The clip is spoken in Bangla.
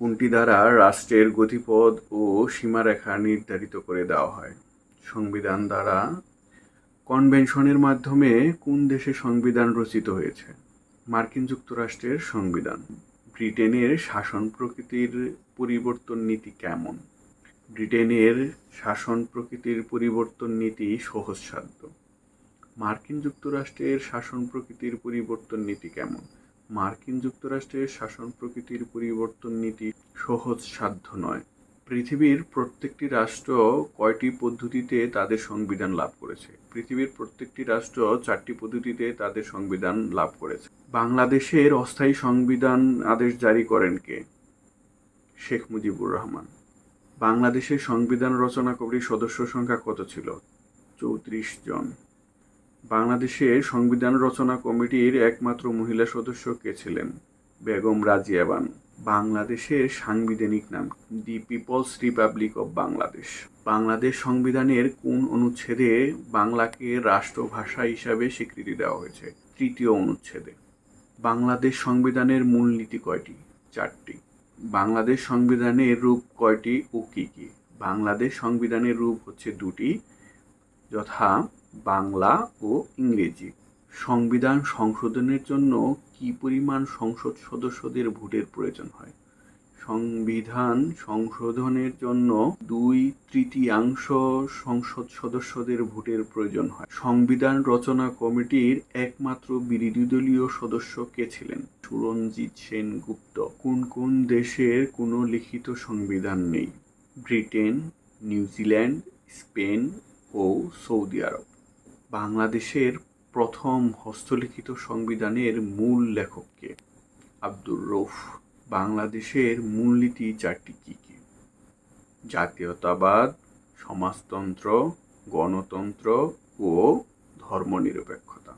কোনটি দ্বারা রাষ্ট্রের গতিপথ ও সীমারেখা নির্ধারিত করে দেওয়া হয়। সংবিধান দ্বারা কনভেনশনের মাধ্যমে কোন দেশে সংবিধান রচিত হয়েছে? মার্কিন যুক্তরাষ্ট্রের সংবিধান। ব্রিটেনের শাসন প্রকৃতির পরিবর্তন নীতি কেমন? ব্রিটেনের শাসন প্রকৃতির পরিবর্তন নীতি সহজসাধ্য। মার্কিন যুক্তরাষ্ট্রের শাসন প্রকৃতির পরিবর্তন নীতি কেমন? মার্কিন যুক্তরাষ্ট্রের শাসন প্রকৃতির পরিবর্তন নীতি সহজসাধ্য নয়। পৃথিবীর প্রত্যেকটি রাষ্ট্র কয়টি পদ্ধতিতে তাদের সংবিধান লাভ করেছে? পৃথিবীর প্রত্যেকটি রাষ্ট্র চারটি পদ্ধতিতে তাদের সংবিধান লাভ করেছে। বাংলাদেশের অস্থায়ী সংবিধান আদেশ জারি করেন কে? শেখ মুজিবুর রহমান। বাংলাদেশের সংবিধান রচনা কমিটির সদস্য সংখ্যা কত ছিল? চৌত্রিশ জন। বাংলাদেশের সংবিধান রচনা কমিটির একমাত্র মহিলা সদস্য কে ছিলেন? বেগম রাজিয়া বানু বাংলাদেশের সাংবিধানিক নাম the people's republic of Bangladesh. Bangladesh সংবিধানের কোন অনুচ্ছেদে বাংলাকে রাষ্ট্রভাষা হিসাবে স্বীকৃতি দেওয়া হয়েছে? তৃতীয় অনুচ্ছেদে। বাংলাদেশ সংবিধানের মূলনীতি কয়টি? চারটি। বাংলাদেশ সংবিধানের রূপ কয়টি ও কী কী? বাংলাদেশ সংবিধানের রূপ হচ্ছে দুটি। যথা বাংলা ও ইংরেজি। সংবিধান সংশোধনের জন্য কি পরিমাণ সংসদ সদস্যদের ভোটের প্রয়োজন হয়? সংবিধান সংশোধনের জন্য দুই তৃতীয়াংশ সংসদ সদস্যদের ভোটের প্রয়োজন হয়। সংবিধান রচনা কমিটির একমাত্র বিরোধী দলীয় সদস্য কে ছিলেন? সুরঞ্জিত সেনগুপ্ত। কোন কোন দেশের কোনো লিখিত সংবিধান নেই? ব্রিটেন, নিউজিল্যান্ড, স্পেন ও সৌদি আরব। বাংলাদেশের প্রথম হস্তলিখিত সংবিধানের মূল লেখককে। আব্দুর রৌফ বাংলাদেশের মূলনীতি চারটি কী কী? জাতীয়তাবাদ, সমাজতন্ত্র, গণতন্ত্র ও ধর্মনিরপেক্ষতা।